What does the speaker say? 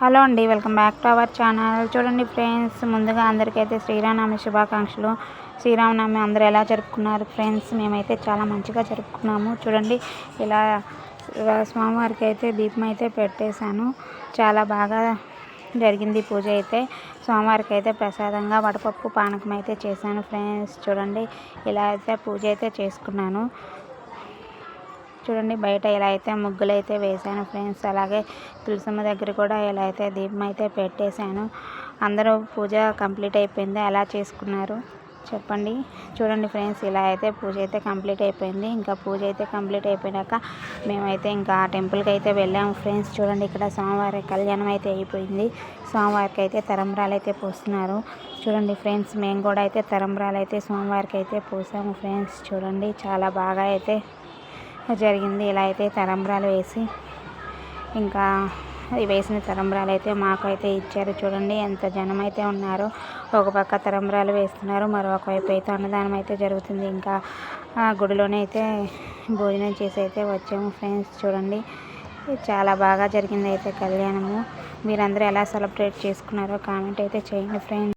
Hello అండి welcome back to our channel. చూడండి friends ముందుగా అందరికైతే శ్రీరామనవమి శుభాకాంక్షలు. శ్రీరామనవమి అందరూ ఎలా జరుపుకున్నారు? ఫ్రెండ్స్ మేమైతే చాలా మంచిగా జరుపుకున్నాము. చూడండి ఇలా స్వామివారికి అయితే దీపం అయితే పెట్టేశాను. చాలా బాగా జరిగింది పూజ అయితే. సోమవారికి అయితే ప్రసాదంగా వడపప్పు పానకం అయితే చేశాను ఫ్రెండ్స్. చూడండి ఇలా అయితే పూజ అయితే చేసుకున్నాను. చూడండి బయట ఇలా అయితే ముగ్గులు అయితే వేశాను ఫ్రెండ్స్ అలాగే తులసమ్మ దగ్గర కూడా ఇలా అయితే దీపం అయితే పెట్టేశాను. అందరూ పూజ కంప్లీట్ అయిపోయింది ఎలా చేసుకున్నారు చెప్పండి. చూడండి ఫ్రెండ్స్ ఇలా అయితే పూజ అయితే కంప్లీట్ అయిపోయింది. ఇంకా పూజ అయితే కంప్లీట్ అయిపోయినాక మేమైతే ఇంకా టెంపుల్కి అయితే వెళ్ళాము ఫ్రెండ్స్. చూడండి ఇక్కడ స్వామివారి కళ్యాణం అయితే అయిపోయింది. సోమవారికి అయితే తరంబరాలు అయితే పోస్తున్నారు. చూడండి ఫ్రెండ్స్ మేము కూడా అయితే తరంబరాలు అయితే సోమవారికి అయితే పోసాము ఫ్రెండ్స్. చూడండి చాలా బాగా అయితే జరిగింది. ఇలా అయితే తరంబరాలు వేసి ఇంకా వేసిన తరంబరాలు అయితే మాకు అయితే ఇచ్చారు. చూడండి ఎంత జనం అయితే ఉన్నారో. ఒక పక్క తరంబరాలు వేస్తున్నారు. మరొక వైపు అయితే అన్నదానం అయితే జరుగుతుంది. ఇంకా గుడిలోనే అయితే భోజనం చేసి అయితే వచ్చాము ఫ్రెండ్స్. చూడండి చాలా బాగా జరిగింది అయితే కళ్యాణము. మీరందరూ ఎలా సెలబ్రేట్ చేసుకున్నారో కామెంట్ అయితే చేయండి ఫ్రెండ్స్.